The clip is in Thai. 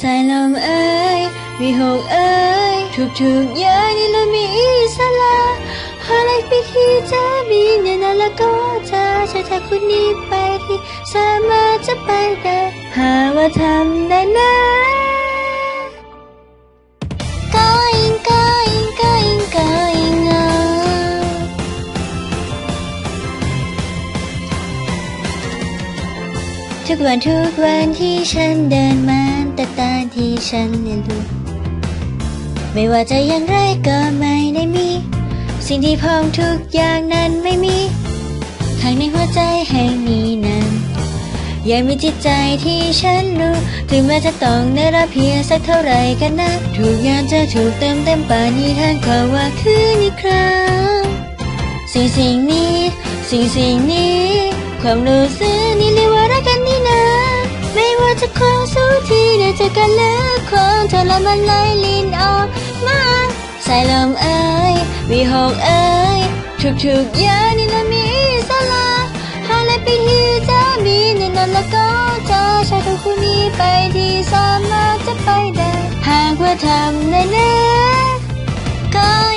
สายลมเอ้ยวิหกเอ้ยทุกๆอย่างนี่เรามีอิสระอะไรไปที่จะมีเนี่ยนะแล้วก็จะจะจากคุณนี้ไปที่สามารถจะไปได้หาว่าทำได้นะ Going going going going on ทุกวันทุกวันที่ฉันเดินมา แต่ตาที่ฉันเรียนรู้ไม่ว่าจะอย่างไรก็ไม่ได้มี สิ่งที่พร้อมทุกอย่างนั้นไม่มี ข้างในหัวใจแห่งนี้นั้นยังมีจิตใจที่ฉันรู้ ถึงแม้จะต้องได้รับเพียงสักเท่าไรกันนะทุกอย่างจะถูกเติมเต็มป่านี้ทางความว่าคืนอีกครั้งสิ่งสิ่งนี้ สิ่งสิ่งนี้ ความรู้สึก ที่ได้เจอกันเลือกความเธอละมันไหลลินออกมาใส่ลมเอ้ยวิหกเอ้ยทุกๆอย่างนี่ละมีอิสระหาอะไรไปที่จะมีแน่นอนแล้วก็จะใช้ทุกคนนี้ไปที่สามารถจะไปได้ หากว่าทำในเนื้อก็